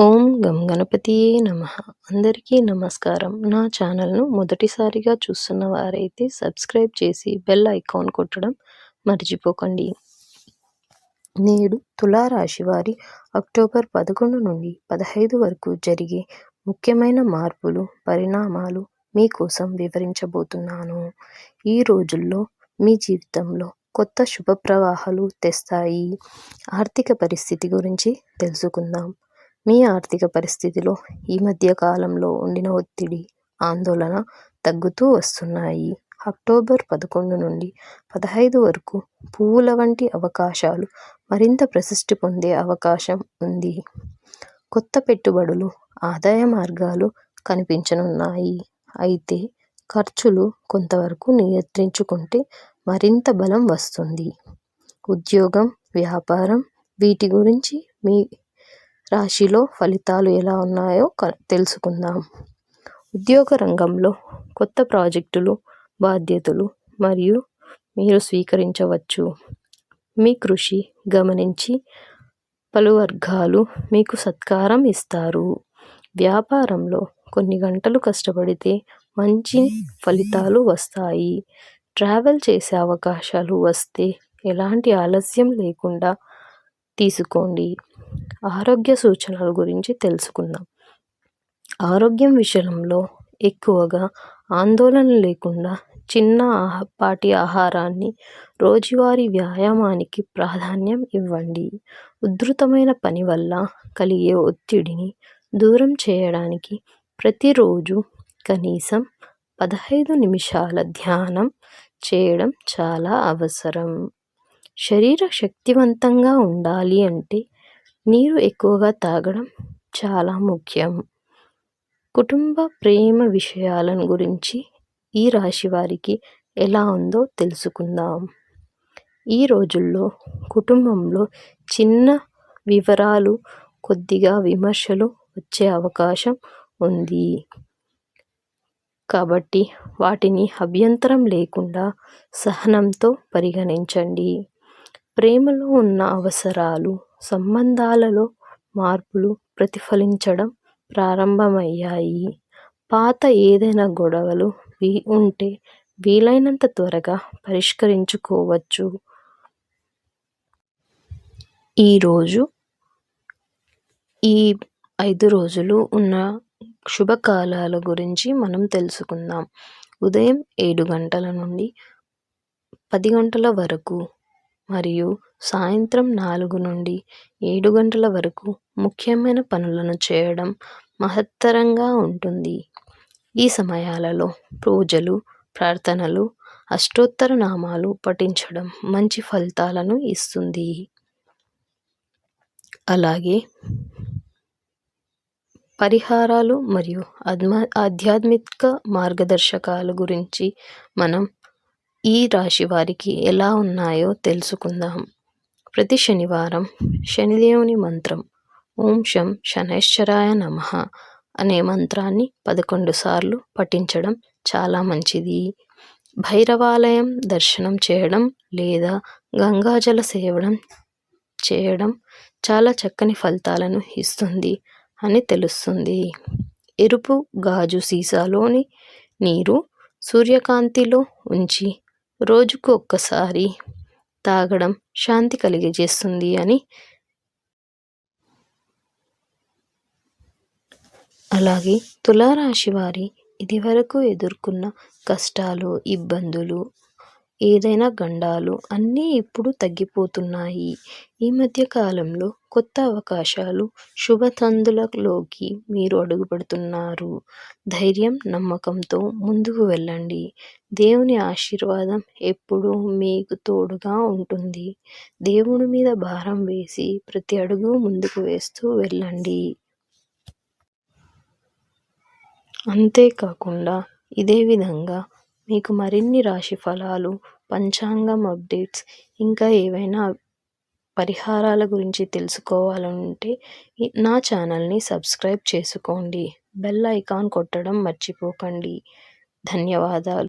ఓం గం గణపతియే నమ. అందరికీ నమస్కారం. నా ఛానల్ను మొదటిసారిగా చూస్తున్న వారైతే సబ్స్క్రైబ్ చేసి బెల్ ఐకాన్ కొట్టడం మర్చిపోకండి. నేడు తులారాశి వారి అక్టోబర్ పదకొండు నుండి పదహైదు వరకు జరిగే ముఖ్యమైన మార్పులు పరిణామాలు మీకోసం వివరించబోతున్నాను. ఈ రోజుల్లో మీ జీవితంలో కొత్త శుభ ప్రవాహాలు తెస్తాయి. ఆర్థిక పరిస్థితి గురించి తెలుసుకుందాం. మీ ఆర్థిక పరిస్థితిలో ఈ మధ్య కాలంలో ఉండిన ఒత్తిడి ఆందోళన తగ్గుతూ వస్తున్నాయి. అక్టోబర్ పదకొండు నుండి పదహైదు వరకు పువ్వుల వంటి అవకాశాలు మరింత ప్రసిద్ధి పొందే అవకాశం ఉంది. కొత్త పెట్టుబడులు ఆదాయ మార్గాలు కనిపించనున్నాయి. అయితే ఖర్చులు కొంతవరకు నియంత్రించుకుంటే మరింత బలం వస్తుంది. ఉద్యోగం వ్యాపారం వీటి గురించి మీ రాశిలో ఫలితాలు ఎలా ఉన్నాయో తెలుసుకుందాం. ఉద్యోగ రంగంలో కొత్త ప్రాజెక్టులు బాధ్యతలు మరియు మీరు స్వీకరించవచ్చు. మీ కృషి గమనించి పలు వర్గాలు మీకు సత్కారం ఇస్తారు. వ్యాపారంలో కొన్ని గంటలు కష్టపడితే మంచి ఫలితాలు వస్తాయి. ట్రావెల్ చేసే అవకాశాలు వస్తే ఎలాంటి ఆలస్యం లేకుండా తీసుకోండి. ఆరోగ్య సూచనల గురించి తెలుసుకుందాం. ఆరోగ్యం విషయంలో ఎక్కువగా ఆందోళన లేకుండా చిన్న పాటి ఆహారాన్ని రోజువారీ వ్యాయామానికి ప్రాధాన్యం ఇవ్వండి. ఉధృతమైన పని వల్ల కలిగే ఒత్తిడిని దూరం చేయడానికి ప్రతిరోజు కనీసం పదహైదు నిమిషాల ధ్యానం చేయడం చాలా అవసరం. శరీర శక్తివంతంగా ఉండాలి అంటే నీరు ఎక్కువగా తాగడం చాలా ముఖ్యం. కుటుంబ ప్రేమ విషయాలను గురించి ఈ రాశి వారికి ఎలా ఉందో తెలుసుకుందాం. ఈ రోజుల్లో కుటుంబంలో చిన్న వివరాలు కొద్దిగా విమర్శలు వచ్చే అవకాశం ఉంది. కాబట్టి వాటిని అభ్యంతరం లేకుండా సహనంతో పరిగణించండి. ప్రేమలో ఉన్న అవసరాలు సంబంధాలలో మార్పులు ప్రతిఫలించడం ప్రారంభమయ్యాయి. పాత ఏదైనా గొడవలు వీ ఉంటే వీలైనంత త్వరగా పరిష్కరించుకోవచ్చు. ఈరోజు ఈ ఐదు రోజులు ఉన్న శుభకాలాల గురించి మనం తెలుసుకుందాం. ఉదయం ఏడు గంటల నుండి పది గంటల వరకు మరియు సాయంత్రం నాలుగు నుండి ఏడు గంటల వరకు ముఖ్యమైన పనులను చేయడం మహత్తరంగా ఉంటుంది. ఈ సమయాలలో పూజలు ప్రార్థనలు అష్టోత్తర నామాలు పఠించడం మంచి ఫలితాలను ఇస్తుంది. అలాగే పరిహారాలు మరియు ఆధ్మ ఆధ్యాత్మిక మార్గదర్శకాల గురించి మనం ఈ రాశి వారికి ఎలా ఉన్నాయో తెలుసుకుందాం. ప్రతి శనివారం శనిదేవుని మంత్రం ఓం శం శనైశ్చరాయ నమ అనే మంత్రాన్ని పదకొండు సార్లు పఠించడం చాలా మంచిది. భైరవాలయం దర్శనం చేయడం లేదా గంగాజల సేవడం చేయడం చాలా చక్కని ఫలితాలను ఇస్తుంది అని తెలుస్తుంది. ఎరుపు గాజు సీసాలోని నీరు సూర్యకాంతిలో ఉంచి రోజుకు ఒక్కసారి తాగడం శాంతి కలిగజేస్తుంది అని అలాగే తులారాశి వారి ఇదివరకు ఎదుర్కొన్న కష్టాలు ఇబ్బందులు ఏదైనా గండాలు అన్నీ ఇప్పుడు తగ్గిపోతున్నాయి. ఈ మధ్య కాలంలో కొత్త అవకాశాలు శుభతందులలోకి మీరు అడుగుపెడుతున్నారు. ధైర్యం నమ్మకంతో ముందుకు వెళ్ళండి. దేవుని ఆశీర్వాదం ఎప్పుడూ మీకు తోడుగా ఉంటుంది. దేవుని మీద భారం వేసి ప్రతి అడుగు ముందుకు వేస్తూ వెళ్ళండి. అంతేకాకుండా ఇదే విధంగా మీకు మరిన్ని రాశి ఫలాలు పంచాంగం అప్డేట్స్ ఇంకా ఏవైనా పరిహారాల గురించి తెలుసుకోవాలంటే నా ఛానల్ని సబ్స్క్రైబ్ చేసుకోండి. బెల్ ఐకాన్ కొట్టడం మర్చిపోకండి. ధన్యవాదాలు.